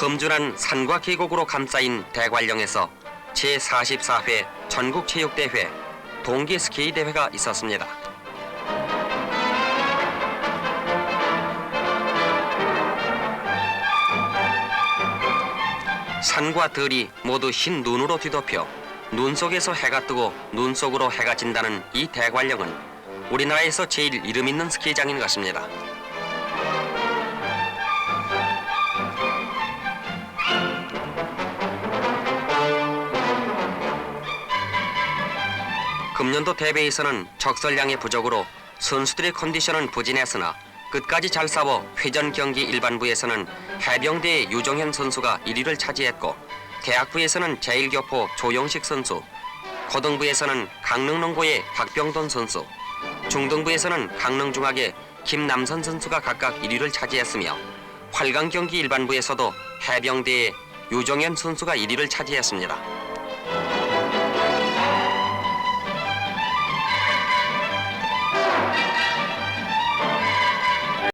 험준한 산과 계곡으로 감싸인 대관령에서 제44회 전국체육대회 동계 스케이 대회가 있었습니다. 산과 들이 모두 흰 눈으로 뒤덮여 눈 속에서 해가 뜨고 눈 속으로 해가 진다는 이 대관령은 우리나라에서 제일 이름 있는 스키장인 것입니다. 금년도 대회에서는 적설량의 부족으로 선수들의 컨디션은 부진했으나 끝까지 잘 싸워 회전 경기 일반부에서는 해병대의 유정현 선수가 1위를 차지했고 대학부에서는 제1교포 조영식 선수, 고등부에서는 강릉농고의 박병돈 선수, 중등부에서는 강릉중학의 김남선 선수가 각각 1위를 차지했으며 활강 경기 일반부에서도 해병대의 유정현 선수가 1위를 차지했습니다.